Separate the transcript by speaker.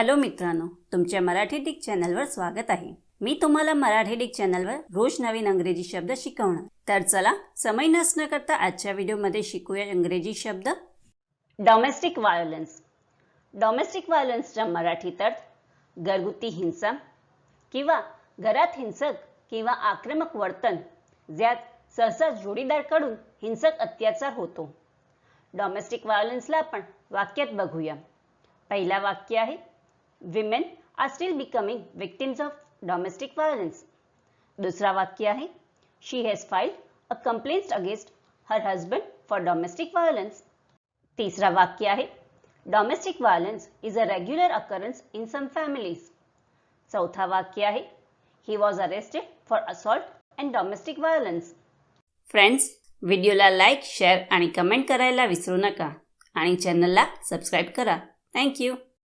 Speaker 1: Hello मित्रांनो तुमच्या Marathi Dick चॅनलवर स्वागत आहे. मी तुम्हाला मराठी डिक चॅनलवर रोज नवीन अंग्रेजी शब्द शिकवणार. तर चला समय नसणं करता आजच्या व्हिडिओमध्ये शिकूया इंग्रजी शब्द. डॉमेस्टिक व्हायोलन्स डॉमेस्टिक व्हायोलन्सचा मराठीत अर्थ घरगुती हिंसा किंवा घरात हिंसक किंवा आक्रमक वर्तन ज्यात सहसा जोडीदारकडून हिंसक अत्याचार होतो. डॉमेस्टिक व्हायोलन्सला आपण वाक्यात बघूया. पहिला वाक्य आहे women are still becoming victims of domestic violence दूसरा वाक्य आहे she has filed a complaint against her husband for domestic violence तीसरा वाक्य आहे domestic violence is a regular occurrence in some families चौथा वाक्य आहे he was arrested for assault and domestic violence friends व्हिडिओला लाईक शेअर आणि comment करायला विसरू नका आणि चॅनलला सबस्क्राईब करा. थँक्यू